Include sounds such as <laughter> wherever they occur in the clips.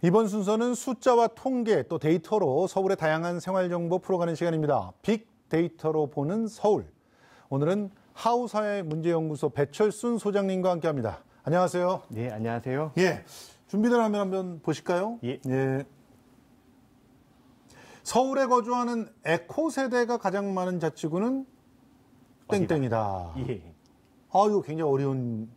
이번 순서는 숫자와 통계 또 데이터로 서울의 다양한 생활 정보 풀어가는 시간입니다. 빅데이터로 보는 서울. 오늘은 하우사회 문제연구소 배철순 소장님과 함께합니다. 안녕하세요. 네, 안녕하세요. 예, 준비된 화면 한번 보실까요? 예. 서울에 거주하는 에코 세대가 가장 많은 자치구는? 땡땡이다. 예. 아, 이거 굉장히 어려운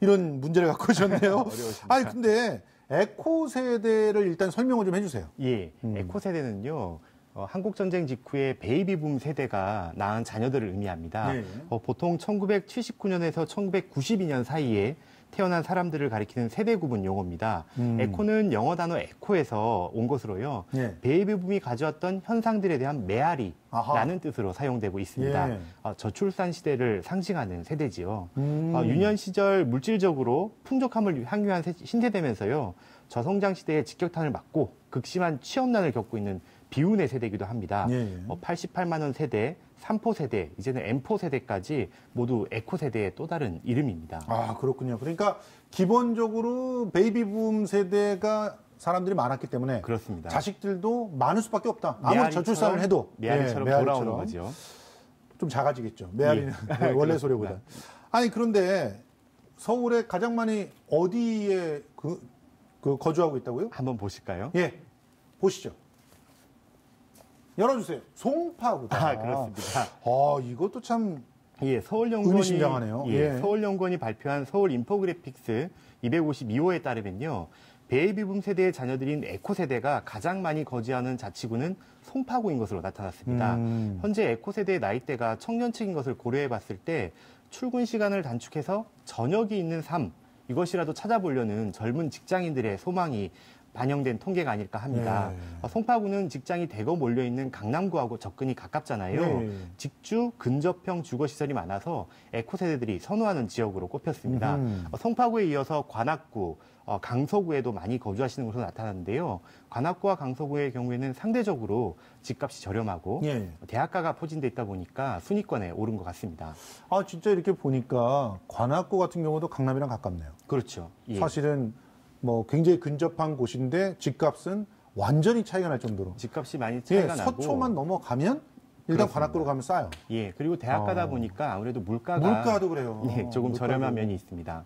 이런 문제를 갖고 오셨네요. <laughs> 아니 근데 에코 세대를 일단 설명을 좀 해주세요. 예. 음. 에코 세대는요. 어, 한국 전쟁 직후에 베이비붐 세대가 낳은 자녀들을 의미합니다. 네. 어, 보통 1979년에서 1992년 사이에 태어난 사람들을 가리키는 세대 구분 용어입니다. 음. 에코는 영어 단어 에코에서 온 것으로요. 예. 베이비붐이 가져왔던 현상들에 대한 메아리라는 아하. 뜻으로 사용되고 있습니다. 예. 어, 저출산 시대를 상징하는 세대지요. 음. 어, 유년 시절 물질적으로 풍족함을 향유한 세- 신세대면서요. 저성장 시대의 직격탄을 맞고 극심한 취업난을 겪고 있는 비운의 세대이기도 합니다. 예, 예. 어, 88만 원 세대, 3포 세대, 이제는 M포 세대까지 모두 에코 세대의 또 다른 이름입니다. 아 그렇군요. 그러니까 기본적으로 베이비붐 세대가 사람들이 많았기 때문에 그렇습니다. 자식들도 많을 수밖에 없다. 아무리 저출산을 해도 메아리처럼 예, 돌아오는 거죠. 좀 작아지겠죠. 메아리는 예. <laughs> 원래 소리보다. 아니 그런데 서울에 가장 많이 어디에 그, 그 거주하고 있다고요? 한번 보실까요? 예, 보시죠. 열어주세요. 송파구다. 아, 그렇습니다. 아, 이것도 참 예, 서울연구원이. 예, 예. 서울연구원이 발표한 서울 인포그래픽스 252호에 따르면요. 베이비붐 세대의 자녀들인 에코 세대가 가장 많이 거주하는 자치구는 송파구인 것으로 나타났습니다. 음. 현재 에코 세대의 나이대가 청년층인 것을 고려해 봤을 때 출근 시간을 단축해서 저녁이 있는 삶 이것이라도 찾아보려는 젊은 직장인들의 소망이 반영된 통계가 아닐까 합니다. 네. 어, 송파구는 직장이 대거 몰려 있는 강남구하고 접근이 가깝잖아요. 네. 직주 근접형 주거 시설이 많아서 에코 세대들이 선호하는 지역으로 꼽혔습니다. 음흠. 어, 송파구에 이어서 관악구, 어, 강서구에도 많이 거주하시는 것으로 나타났는데요. 관악구와 강서구의 경우에는 상대적으로 집값이 저렴하고 예. 대학가가 포진돼 있다 보니까 순위권에 오른 것 같습니다. 아 진짜 이렇게 보니까 관악구 같은 경우도 강남이랑 가깝네요. 그렇죠. 예. 사실은 뭐 굉장히 근접한 곳인데 집값은 완전히 차이가 날 정도로. 집값이 많이 예, 차이가 나고 서초만 넘어가면 일단 그렇습니다. 관악구로 가면 싸요. 예 그리고 대학가다 어. 보니까 아무래도 물가가 물가도 그래요. 예, 조금 물가도. 저렴한 면이 있습니다.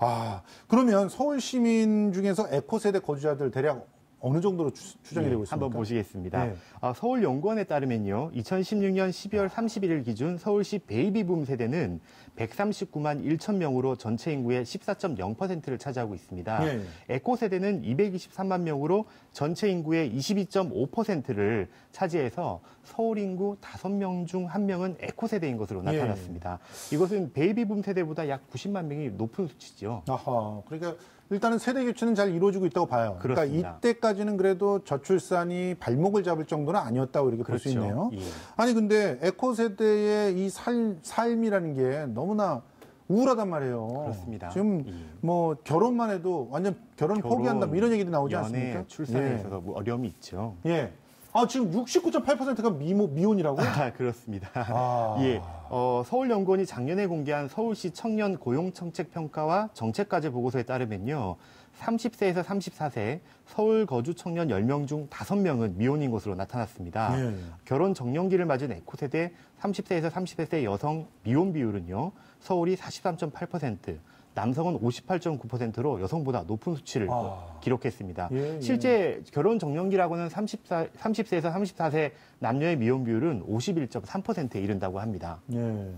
아 그러면 서울 시민 중에서 에코 세대 거주자들 대략 어느 정도로 추, 정이 예, 되고 있습니까? 한번 보시겠습니다. 네. 아, 서울연구원에 따르면요, 2016년 12월 31일 기준 서울시 베이비붐 세대는 139만 1천 명으로 전체 인구의 14.0%를 차지하고 있습니다. 예. 에코 세대는 223만 명으로 전체 인구의 22.5%를 차지해서 서울 인구 5명 중 1명은 에코 세대인 것으로 예. 나타났습니다. 이것은 베이비붐 세대보다 약 90만 명이 높은 수치죠. 아하. 그러니까 일단은 세대 교체는 잘 이루어지고 있다고 봐요. 그러니까 그렇습니다. 이때까지는 그래도 저출산이 발목을 잡을 정도는 아니었다고 이렇게 볼수 그렇죠. 있네요. 예. 아니 근데 에코 세대의 이 삶, 삶이라는 게 너무나 우울하단 말이에요. 그렇습니다. 지금 예. 뭐 결혼만 해도 완전 결혼 결혼, 포기한다 뭐 이런 얘기도 나오지 연애, 않습니까? 출산에 예. 있어서 뭐 어려움이 있죠. 예. 아 지금 69.8%가 미모 미혼이라고? 아, 그렇습니다. 아. <laughs> 예. 어, 서울연구원이 작년에 공개한 서울시 청년 고용정책 평가와 정책과제 보고서에 따르면요. 30세에서 34세 서울 거주 청년 10명 중 5명은 미혼인 것으로 나타났습니다. 예. 결혼 정년기를 맞은 에코 세대 30세에서 30세 여성 미혼 비율은요. 서울이 43.8%, 남성은 58.9%로 여성보다 높은 수치를 아. 기록했습니다. 예, 예. 실제 결혼 정년기라고는 34, 30세에서 34세 남녀의 미혼 비율은 51.3%에 이른다고 합니다. 예.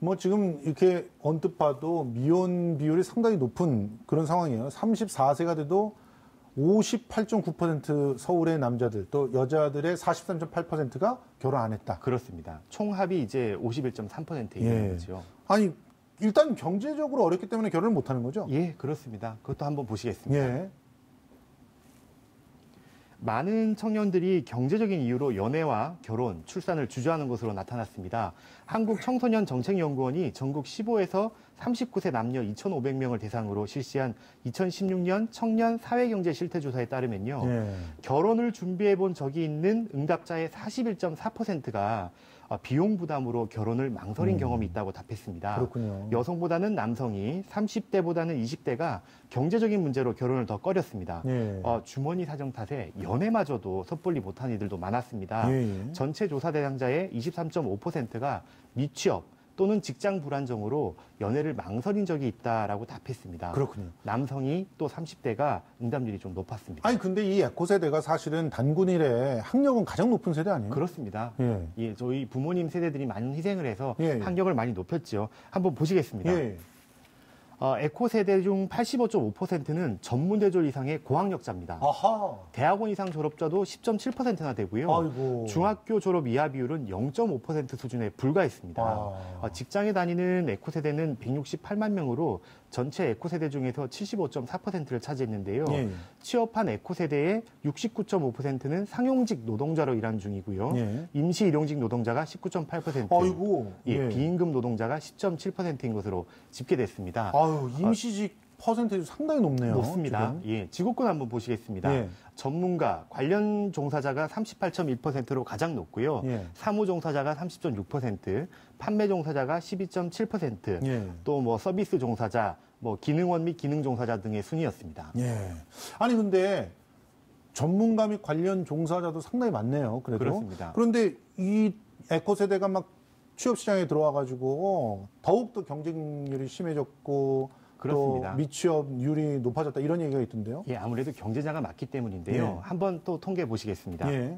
뭐 지금 이렇게 언뜻 봐도 미혼 비율이 상당히 높은 그런 상황이에요. 34세가 돼도 58.9% 서울의 남자들 또 여자들의 43.8%가 결혼 안 했다. 그렇습니다. 총합이 이제 51.3%에 예. 이르는 거죠. 아니 일단 경제적으로 어렵기 때문에 결혼을 못 하는 거죠. 예, 그렇습니다. 그것도 한번 보시겠습니다. 예. 많은 청년들이 경제적인 이유로 연애와 결혼, 출산을 주저하는 것으로 나타났습니다. 한국청소년정책연구원이 전국 15에서 39세 남녀 2,500명을 대상으로 실시한 2016년 청년 사회경제 실태조사에 따르면요. 예. 결혼을 준비해 본 적이 있는 응답자의 41.4%가 어, 비용 부담으로 결혼을 망설인 경험이 있다고 답했습니다. 음. 그렇군요. 여성보다는 남성이 30대보다는 20대가 경제적인 문제로 결혼을 더 꺼렸습니다. 예. 어, 주머니 사정 탓에 연애마저도 섣불리 못한 이들도 많았습니다. 예, 예. 전체 조사 대상자의 23.5%가 미취업 또는 직장 불안정으로 연애를 망설인 적이 있다라고 답했습니다. 그렇군요. 남성이 또 30대가 응답률이 좀 높았습니다. 아니 근데 이 에코 세대가 사실은 단군 이래 학력은 가장 높은 세대 아니에요? 그렇습니다. 예. 예, 저희 부모님 세대들이 많은 희생을 해서 예, 예. 학력을 많이 높였죠. 한번 보시겠습니다. 예. 어, 에코 세대 중 85.5%는 전문 대졸 이상의 고학력자입니다. 아하. 대학원 이상 졸업자도 10.7%나 되고요. 아이고. 중학교 졸업 이하 비율은 0.5% 수준에 불과했습니다. 아. 어, 직장에 다니는 에코 세대는 168만 명으로 전체 에코 세대 중에서 75.4%를 차지했는데요. 예. 취업한 에코 세대의 69.5%는 상용직 노동자로 일한 중이고요. 예. 임시 일용직 노동자가 19.8%, 아이고. 예, 비임금 노동자가 10.7%인 것으로 집계됐습니다. 아유, 임시직 퍼센테이지 상당히 높네요. 높습니다. 지금. 예, 직업군 한번 보시겠습니다. 예. 전문가, 관련 종사자가 38.1%로 가장 높고요. 예. 사무 종사자가 30.6%, 판매 종사자가 12.7%, 예. 또뭐 서비스 종사자, 뭐 기능원 및 기능 종사자 등의 순이었습니다. 예. 아니 근데 전문가 및 관련 종사자도 상당히 많네요. 그래도. 그렇습니다. 그런데 이 에코 세대가 막 취업 시장에 들어와 가지고 더욱 더 경쟁률이 심해졌고 그렇습니다. 또 미취업률이 높아졌다 이런 얘기가 있던데요. 예, 아무래도 경제자가 많기 때문인데요. 예. 한번 또 통계 보시겠습니다. 예.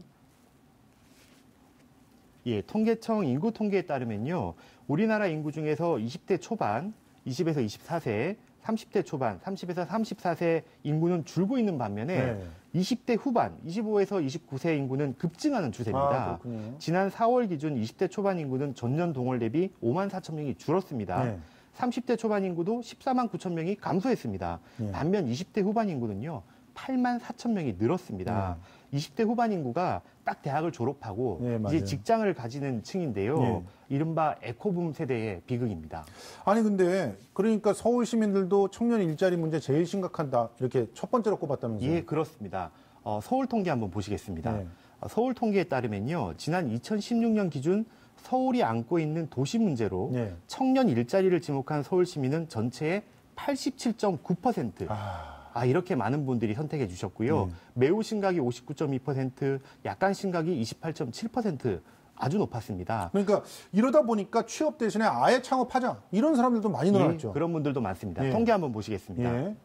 예, 통계청 인구 통계에 따르면요. 우리나라 인구 중에서 20대 초반, 20에서 24세, 30대 초반, 30에서 34세 인구는 줄고 있는 반면에 네. 20대 후반, 25에서 29세 인구는 급증하는 추세입니다. 아. 지난 4월 기준 20대 초반 인구는 전년 동월 대비 5만 4천 명이 줄었습니다. 네. 30대 초반 인구도 14만 9천 명이 감소했습니다. 네. 반면 20대 후반 인구는요. 8만 4천 명이 늘었습니다. 20대 후반 인구가 딱 대학을 졸업하고 네. 이제 직장을 가지는 층인데요. 네. 이른바 에코붐 세대의 비극입니다. 아니 근데 그러니까 서울 시민들도 청년 일자리 문제 제일 심각한다 이렇게 첫 번째로 꼽았다면서요? 예, 그렇습니다. 어, 서울 통계 한번 보시겠습니다. 네. 어, 서울 통계에 따르면요. 지난 2016년 기준 서울이 안고 있는 도시 문제로 네. 청년 일자리를 지목한 서울 시민은 전체의 87.9%. 아, 아, 이렇게 많은 분들이 선택해 주셨고요. 네. 매우 심각이 59.2%, 약간 심각이 28.7% 아주 높았습니다. 그러니까 이러다 보니까 취업 대신에 아예 창업하자 이런 사람들도 많이 늘어났죠. 예, 그런 분들도 많습니다. 예. 통계 한번 보시겠습니다. 예.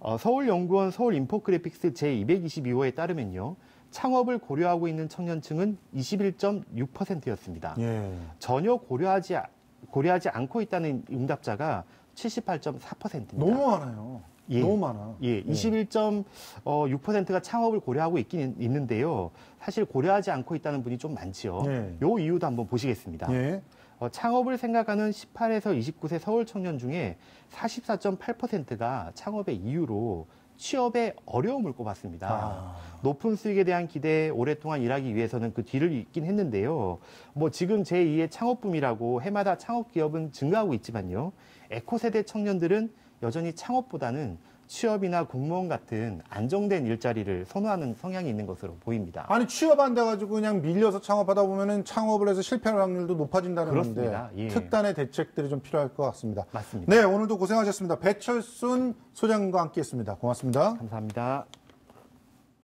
어, 서울연구원 서울인포그래픽스 제222호에 따르면요. 창업을 고려하고 있는 청년층은 21.6%였습니다. 예. 전혀 고려하지, 아- 고려하지 않고 있다는 응답자가 78.4%입니다. 너무 많아요. 예. 너무 많아. 예, 21.6%가 창업을 고려하고 있긴 있는데요. 사실 고려하지 않고 있다는 분이 좀 많지요. 예. 요 이유도 한번 보시겠습니다. 예. 어, 창업을 생각하는 18에서 29세 서울 청년 중에 44.8%가 창업의 이유로 취업의 어려움을 꼽았습니다. 아. 높은 수익에 대한 기대에 오랫동안 일하기 위해서는 그 뒤를 잇긴 했는데요. 뭐 지금 제2의 창업붐이라고 해마다 창업 기업은 증가하고 있지만요. 에코 세대 청년들은 여전히 창업보다는 취업이나 공무원 같은 안정된 일자리를 선호하는 성향이 있는 것으로 보입니다. 아니 취업 안 돼가지고 그냥 밀려서 창업하다 보면은 창업을 해서 실패할 확률도 높아진다는 그렇습니다. 건데 예. 특단의 대책들이 좀 필요할 것 같습니다. 맞습니다. 네 오늘도 고생하셨습니다. 배철순 소장과 함께했습니다. 고맙습니다. 감사합니다.